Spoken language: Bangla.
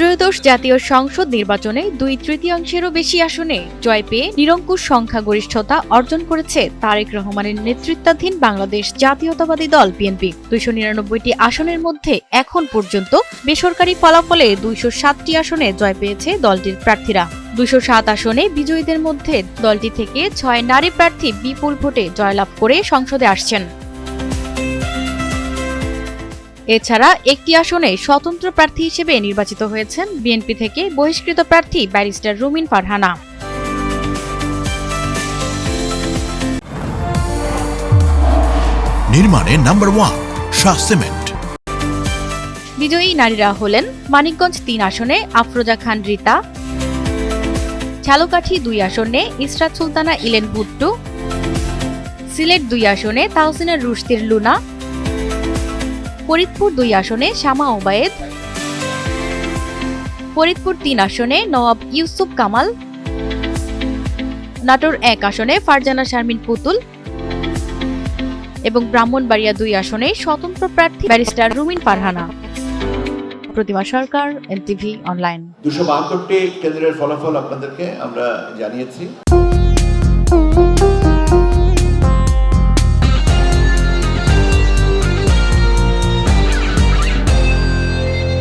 ত্রয়োদশ জাতীয় সংসদ নির্বাচনে দুই তৃতীয়াংশেরও বেশি আসনে জয় পেয়ে নিরঙ্কুশ সংখ্যাগরিষ্ঠতা অর্জন করেছে তারেক রহমানের নেতৃত্বাধীন বাংলাদেশ জাতীয়তাবাদী দল বিএনপি। দুইশো নিরানব্বইটি আসনের মধ্যে এখন পর্যন্ত বেসরকারি ফলাফলে দুইশো সাতটি আসনে জয় পেয়েছে দলটির প্রার্থীরা। দুশো সাত আসনে বিজয়ীদের মধ্যে দলটি থেকে ছয় নারী প্রার্থী বিপুল ভোটে জয়লাভ করে সংসদে আসছেন। এছাড়া একটি আসনে স্বতন্ত্র প্রার্থী হিসেবে নির্বাচিত হয়েছেন বিএনপি থেকে বহিষ্কৃত প্রার্থী ব্যারিস্টার রুমিন ফারহানা। নির্মাণে নাম্বার ওয়ান শাহ সিমেন্ট। বিজয়ী নারীরা হলেন মানিকগঞ্জ তিন আসনে আফরোজা খান রীতা। ঝালকাঠি দুই আসনে ইসরাত সুলতানা ইলেন ভুট্টু। সিলেট দুই আসনে তাহসিনা রুশদির লুনা। ফরিদপুর দুই আসনে শামা ওবায়েদ। ফরিদপুর তিন আসনে নওয়াব ইউসুফ কামাল। নাটোর এক আসনে ফারজানা শারমিন পুতুল। এবং ব্রাহ্মণবাড়িয়া দুই আসনে স্বতন্ত্র প্রার্থী barrister Rumin Farhana. Protima Sarkar, NTV, online. দুশো বাহাত্তরটি কেন্দ্রের ফলাফল আপনাদেরকে আমরা জানিয়েছি।